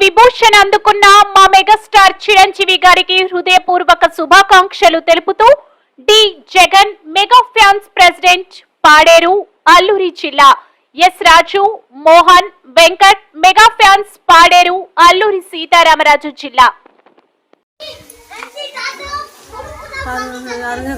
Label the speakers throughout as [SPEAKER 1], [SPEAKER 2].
[SPEAKER 1] విభూషణ్ అందుకున్న మా మెగాస్టార్ చిరంజీవి గారికి హృదయపూర్వక శుభాకాంక్షలు తెలుపుతూ D Jagan mega fans president Paderu Alluri జిల్లా S Raju Mohan Venkat mega fans Paderu Alluri Sitaramaraju జిల్లా
[SPEAKER 2] అరుగు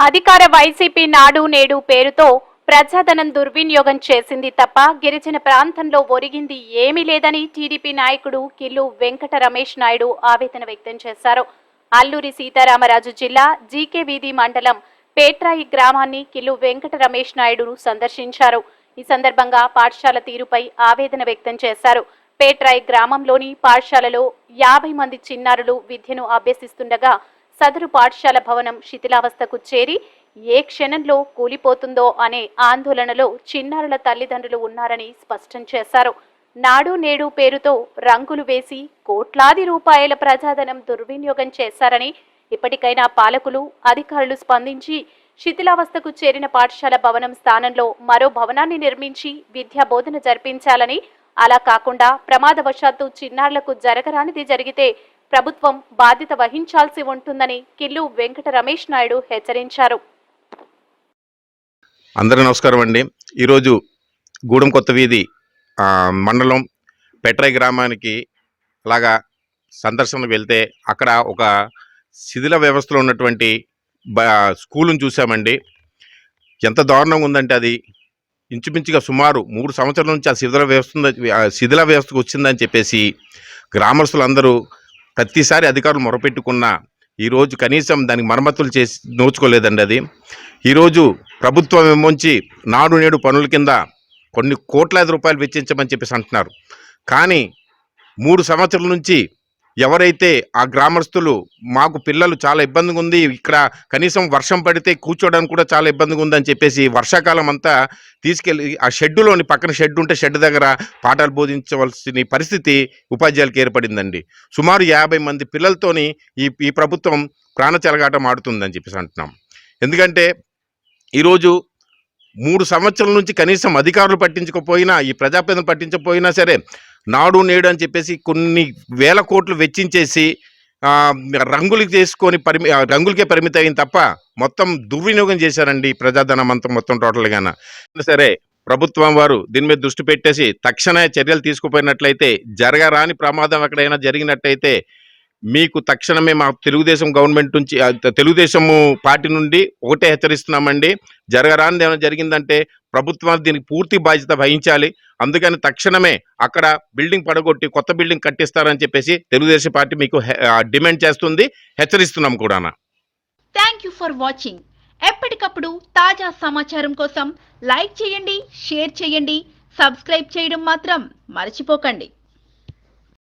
[SPEAKER 1] అధికార వైసీపీ నాడు నేడు పేరుతో ప్రజాధనం దుర్వినియోగం చేసింది తప్ప గిరిజన ప్రాంతంలో ఒరిగింది ఏమీ లేదని టీడీపీ నాయకుడు కిల్లు వెంకట రమేష్ నాయుడు ఆవేదన వ్యక్తం చేశారు. అల్లూరి సీతారామరాజు జిల్లా జీకే వీధి మండలం పేట్రాయి గ్రామాన్ని కిల్లు వెంకట రమేష్ నాయుడు సందర్శించారు. ఈ సందర్భంగా పాఠశాల తీరుపై ఆవేదన వ్యక్తం చేశారు. పేట్రాయి గ్రామంలోని పాఠశాలలో యాభై మంది చిన్నారులు విద్యను అభ్యసిస్తుండగా సదరు పాఠశాల భవనం శిథిలావస్థకు చేరి ఏ క్షణంలో కూలిపోతుందో అనే ఆందోళనలో చిన్నారుల తల్లిదండ్రులు ఉన్నారని స్పష్టం చేశారు. నాడు నేడు పేరుతో రంగులు వేసి కోట్లాది రూపాయల ప్రజాధనం దుర్వినియోగం చేశారని ఇప్పటికైనా పాలకులు అధికారులు స్పందించి శిథిలావస్థకు చేరిన పాఠశాల భవనం స్థానంలో మరో భవనాన్ని నిర్మించి విద్యా బోధన జరిపించాలని అలా కాకుండా ప్రమాదవశాత్తు చిన్నారులకు జరగరానిది జరిగితే ప్రభుత్వం బాధ్యత వహించాల్సి ఉంటుందని కిల్లు వెంకట రమేష్ నాయుడు హెచ్చరించారు.
[SPEAKER 3] అందరూ నమస్కారం అండి. ఈరోజు గూడెం కొత్త వీధి మండలం పెట్రై గ్రామానికి అలాగా సందర్శన వెళ్తే అక్కడ ఒక శిథిల వ్యవస్థలో ఉన్నటువంటి బ స్కూలును చూసామండి ఎంత దారుణంగా ఉందంటే అది ఇంచుమించుగా సుమారు మూడు సంవత్సరాల నుంచి ఆ శిథిల వ్యవస్థ ఆ శిథిల వ్యవస్థకు వచ్చిందని చెప్పేసి గ్రామస్తులందరూ ప్రతిసారి అధికారులు మొరపెట్టుకున్నా ఈరోజు కనీసం దానికి మరమ్మతులు చేసి నోచుకోలేదండి అది. ఈరోజు ప్రభుత్వం ఏమోంచి నాడు నేడు పనుల కింద కొన్ని కోట్లాది రూపాయలు వెచ్చించమని చెప్పేసి అంటున్నారు. కానీ మూడు సంవత్సరాల నుంచి ఎవరైతే ఆ గ్రామస్తులు మాకు పిల్లలు చాలా ఇబ్బందిగా ఉంది ఇక్కడ కనీసం వర్షం పడితే కూర్చోవడానికి కూడా చాలా ఇబ్బందిగా ఉందని చెప్పేసి వర్షాకాలం అంతా తీసుకెళ్ళి ఆ షెడ్డులోని పక్కన షెడ్ ఉంటే షెడ్ దగ్గర పాఠాలు బోధించవలసిన పరిస్థితి ఉపాధ్యాయులకు ఏర్పడిందండి. సుమారు యాభై మంది పిల్లలతోని ఈ ఈ ప్రభుత్వం ప్రాణచెలగాటం ఆడుతుందని చెప్పేసి అంటున్నాం. ఎందుకంటే ఈరోజు మూడు సంవత్సరాల నుంచి కనీసం అధికారులు పట్టించకపోయినా ఈ ప్రజాప్రతినిధులు పట్టించకపోయినా సరే నాడు నేడు అని చెప్పేసి కొన్ని వేల కోట్లు వెచ్చించేసి రంగులు చేసుకొని పరిమి రంగులకే పరిమితం అయింది తప్ప మొత్తం దుర్వినియోగం చేశారండి ప్రజాధనం అంతా మొత్తం టోటల్గాన సరే ప్రభుత్వం వారు దీని మీద దృష్టి పెట్టేసి తక్షణ చర్యలు తీసుకుపోయినట్లయితే జరగరాని ప్రమాదం ఎక్కడైనా జరిగినట్లయితే మీకు తక్షణమే మా తెలుగుదేశం గవర్నమెంట్ నుంచి తెలుగుదేశము పార్టీ నుండి ఒకటే హెచ్చరిస్తున్నామండి. జరగరానిది ఏమైనా జరిగిందంటే ప్రభుత్వాలు దీనికి పూర్తి బాధ్యత వహించాలి. అందుకని తక్షణమే అక్కడ బిల్డింగ్ పడగొట్టి కొత్త బిల్డింగ్ కట్టిస్తారని చెప్పేసి తెలుగుదేశం పార్టీ మీకు డిమాండ్ చేస్తుంది. హెచ్చరిస్తున్నాం కూడా
[SPEAKER 4] థ్యాంక్ యూ ఫర్ వాచింగ్. ఎప్పటికప్పుడు తాజా సమాచారం కోసం లైక్ చేయండి షేర్ చేయండి సబ్స్క్రైబ్ చేయడం మాత్రం మర్చిపోకండి.